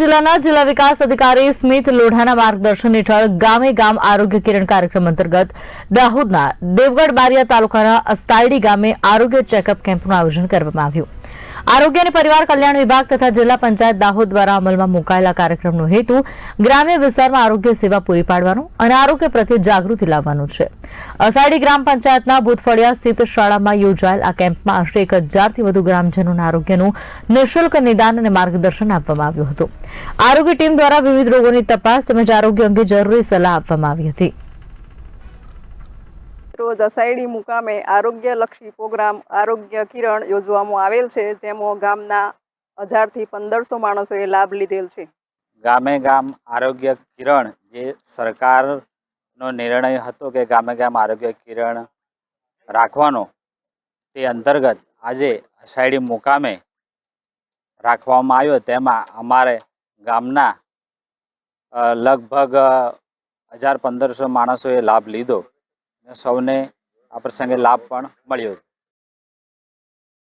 જિલ્લાના જિલ્લા વિકાસ અધિકારી સ્મિત લોઢાના માર્ગદર્શન હેઠળ ગામે ગામ આરોગ્ય કિરણ કાર્યક્રમ અંતર્ગત દાહોદના દેવગઢ બારિયા તાલુકાના અસ્તાયડી ગામે આરોગ્ય ચેકઅપ કેમ્પનું આયોજન કરવામાં આવ્યું. આરોગ્ય અને પરિવાર કલ્યાણ વિભાગ તથા જિલ્લા પંચાયત દાહોદ દ્વારા અમલમાં મુકાયેલા કાર્યક્રમનો હેતુ ગ્રામ્ય વિસ્તારમાં આરોગ્ય સેવા પૂરી પાડવાનો અને આરોગ્ય પ્રત્યે જાગૃતિ લાવવાનો છે. અસાડી ગ્રામ પંચાયતના ભૂતફળિયા સ્થિત શાળામાં યોજાયેલ આ કેમ્પમાં આશરે એક હજારથી વધુ ગ્રામજનોના આરોગ્યનું નિઃશુલ્ક નિદાન અને માર્ગદર્શન આપવામાં આવ્યું હતું. આરોગ્ય ટીમ દ્વારા વિવિધ રોગોની તપાસ તેમજ આરોગ્ય અંગે જરૂરી સલાહ આપવામાં આવી હતી. રોજ અસાયડી મુકામે આરોગ્યલક્ષી પ્રોગ્રામ આરોગ્ય કિરણ યોજવામાં આવેલ છે જેમાં ગામના હજારથી પંદરસો માણસોએ લાભ લીધેલ છે. ગામે ગામ આરોગ્ય કિરણ જે સરકારનો નિર્ણય હતો કે ગામે ગામ આરોગ્ય કિરણ રાખવાનો, તે અંતર્ગત આજે અષાઢી મુકામે રાખવામાં આવ્યો. તેમાં અમારે ગામના લગભગ હજાર પંદરસો માણસોએ લાભ લીધો. સૌને આ પ્રસંગે લાભ પણ મળ્યો.